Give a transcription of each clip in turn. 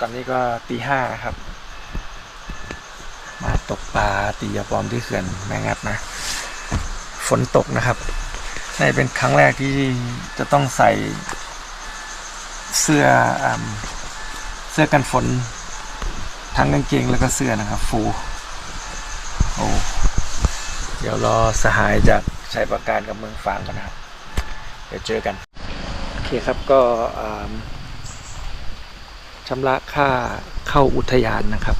ตอนนี้ก็ตีห้าครับ มาตกปลาตียาปลอมที่เขื่อนแมงัดนะ ฝนตกนะครับนี่เป็นครั้งแรกที่จะต้องใส่เสื้ออเสื้อกันฝน ทั้งกางเกงแล้วก็เสื้อนะครับ ฟูโอ้เดี๋ยวรอสหายจากชัยประการกับเมืองฝางกันนะครับ เดี๋ยวเจอกัน โอเคครับก็อ่า ชำระค่าเข้าอุทยานนะครับ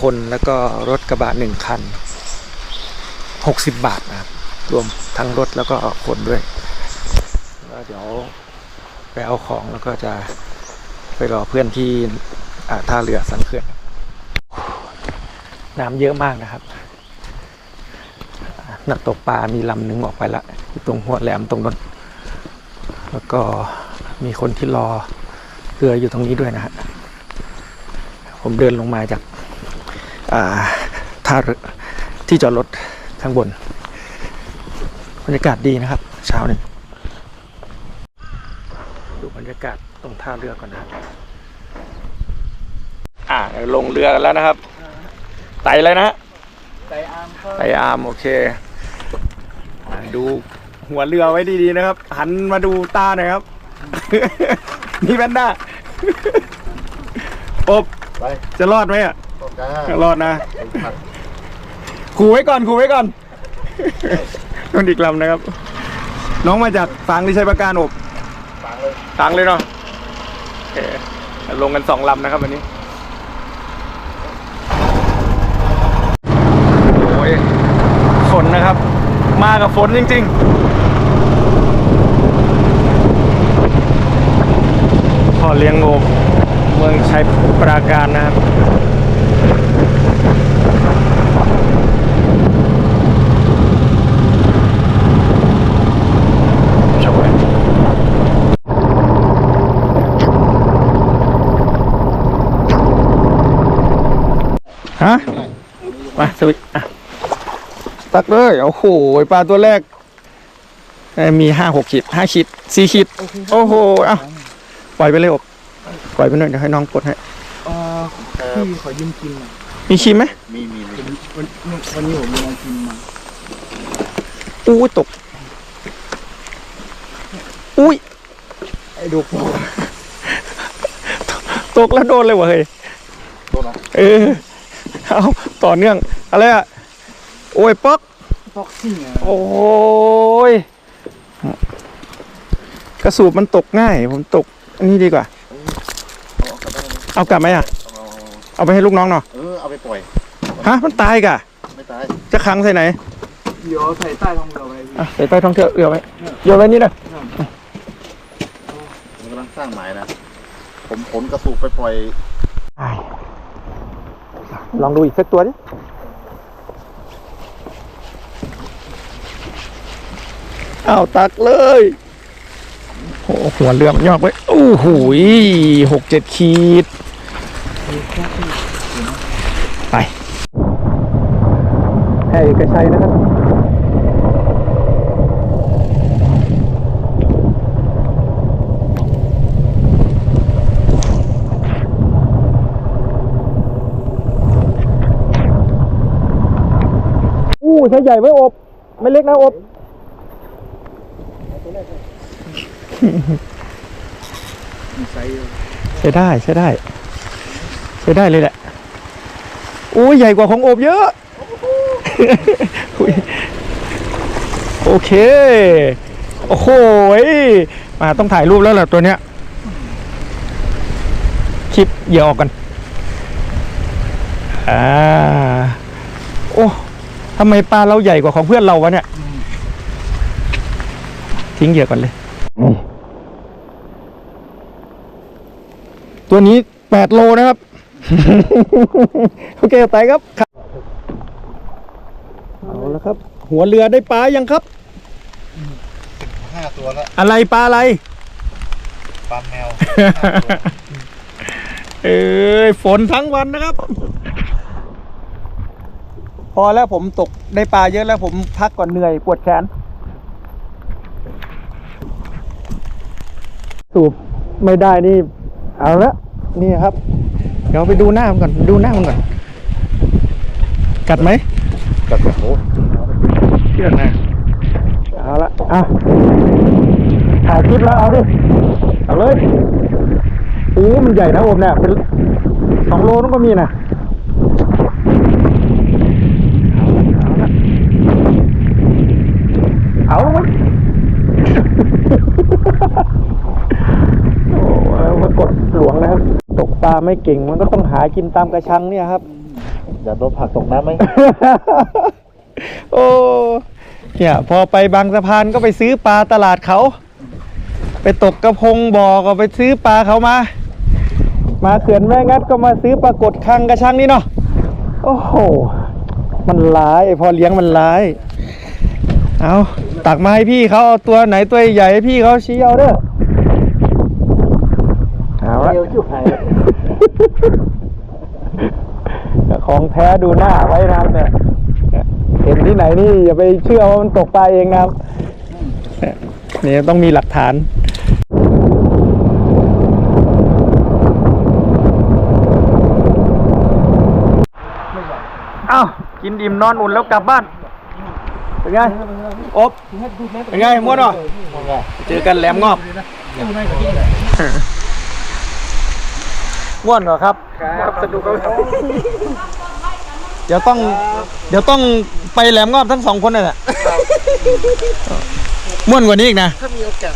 คนแล้วก็รถกระบะหนึ่งคัน 60 บาทนะครับ รวมทั้งรถแล้วก็คนด้วยแล้วเดี๋ยวไปเอาของแล้วก็จะไปรอเพื่อนที่ท่าเรือสันเขื่อนน้ำเยอะมากนะครับนักตกปลา มีลำหนึ่งออกไปละตรงหัวแหลมตรงนั้น แล้วก็มีคนที่รอ เรืออยู่ตรงนี้ด้วยนะฮะผมเดินลงมาจากาท่าที่จอดรถข้างบนบรรยากาศดีนะครับ เช้านี้ดูบรรยากาศตรงท่าเรือก่อนนะอ่าลงเรือกันแล้วนะครับ ไต่เลยนะฮะใจอามไต่อาร์มโอเคดูหัวเรือไว้ดีๆนะครับ หันมาดูตาหน่อยครับ นี่แพนด้า อบไปจะรอดไหมอะตกจ้ารอดนะผัดขู่ไว้ก่อนขู่ไว้ก่อนนนอีกลำนะครับ น้องมาจากฝางที่ใช้ประการอบฝังเลยฝางเลยเนาะโอเคลงกันสองลำนะครับวันนี้โอ้ยฝนนะครับ มากับฝนจริง ๆ พ่อเลี้ยงโอบเมืองชัยปราการนะครับช่วยฮะมาสวิตช์อะตักเลยโอ้โหปลาตัวแรกเอ้ยมีห้าหกขีดห้าขีดสี่ขีด โอ้โห เอะ ปล่อยไปเลยอกปล่อยไปหน่อยเดี๋ยวให้น้องกดให้เอ่อพี่ขอยืมกินหน่อยมีชิมไหมมีมีมีวันวันนี้ผมมีลองกินมาอู้ตก อุ้ยไอ้ดูโป๊ะตกแล้วโดนเลยวะเฮ้ยโดนเหรอเออเอาต่อเนื่องอะไรอะโอ้ยป๊อก ฟอกซิ่งอะโอ้ย กระสูบมันตกง่าย ผมตก อันนี้ดีกว่า เอากลับได้ไหมเอากลับไหมอะเอาเอาไปให้ลูกน้องเนาะเออเอาไปปล่อย ฮะ มันตายกะ ไม่ตาย จะขังใส่ไหน เดี๋ยวใส่ใต้ท้องเรือไว้พี่อะใส่ใต้ท้องเทือกเอือไว้เอือไว้นี่นะผมกำลังสร้างหมายนะ ผมขนกระสูบไปปล่อยลองดูอีกสักตัวดิ อ้าวตักเลย โอ้หัวเรือมันยอกไว้โอ้โหยหกเจ็ดขีด ไปให้เอกชัยนะครับ อู้ใช้ใหญ่ไว้อบ ไม่เล็กนะอบ มีไซส์ ใช้ได้ใช้ได้ใช้ได้เลยแหละโอู้ใหญ่กว่าของอบเยอะ โอเค โอ้โหยมาต้องถ่ายรูปแล้วแหละตัวเนี้ยคลิปเหยื่อออกกันอ่าโอ้ทำไมปลาเราใหญ่กว่าของเพื่อนเราวะเนี่ย ทิ้งเหยื่อก่อนเลย ตัวนี้แปดโลนะครับ โอเคไปครับ เอาแล้วครับ หัวเรือได้ปลายังครับห้าตัวแล้ว อะไรปลาอะไร ปลาแมว เอ้ยฝนทั้งวันนะครับ พอแล้วผมตกได้ปลาเยอะแล้วผมพักก่อนเหนื่อยปวดแขน สูบไม่ได้นี่เอาละนี่ครับ เดี๋ยวไปดูหน้ามันก่อนดูหน้ามันก่อน กัดไหมกับโอ้โหเชื่อนะเอาละอะถ่ายคลิปแล้วเอาดิเอาเลยโอ้มันใหญ่นะผมเนี่ยเป็นสองโลนั่นก็มีนะเอาละเอาละมัน โอ้มากดหลวงนะครับ ตก ปลาไม่เก่งมันก็ต้องหากินตามกระชังเนี่ยครับ อย่าโดนผักตกน้ำไหม โอ้ เนี่ย พอไปบางสะพานก็ไปซื้อปลาตลาดเขา ไปตกกระพงบ่อก็ไปซื้อปลาเขามา มาเขื่อนแม่งัดก็มาซื้อปลากดคังกระชังนี่เนาะ โอ้โห มันร้ายไอ้พอเลี้ยงมันร้าย เอาตักมาให้พี่เขาเอาตัวไหนตัวใหญ่ให้พี่เขาชี้เอาเด้อ เอาละเดียวชิวหายของแท้ดูหน้าไว้นะครับเนี่ยเห็นที่ไหนนี่อย่าไปเชื่อว่ามันตกปลาเองนะครับเนี่ยนี่ต้องมีหลักฐานอ้าวกินอิ่มนอนอุ่นแล้วกลับบ้าน เป็นไง อบ เป็นไงม้วนอะเจอกันแหลมงอบ ม้วนเหรอครับ ครับสนุกครับเดี๋ยวต้อง เดี๋ยวต้องไปแหลมงอบทั้งสองคนน่ะม่วนกว่านี้อีกนะ ถ้ามีโอกาส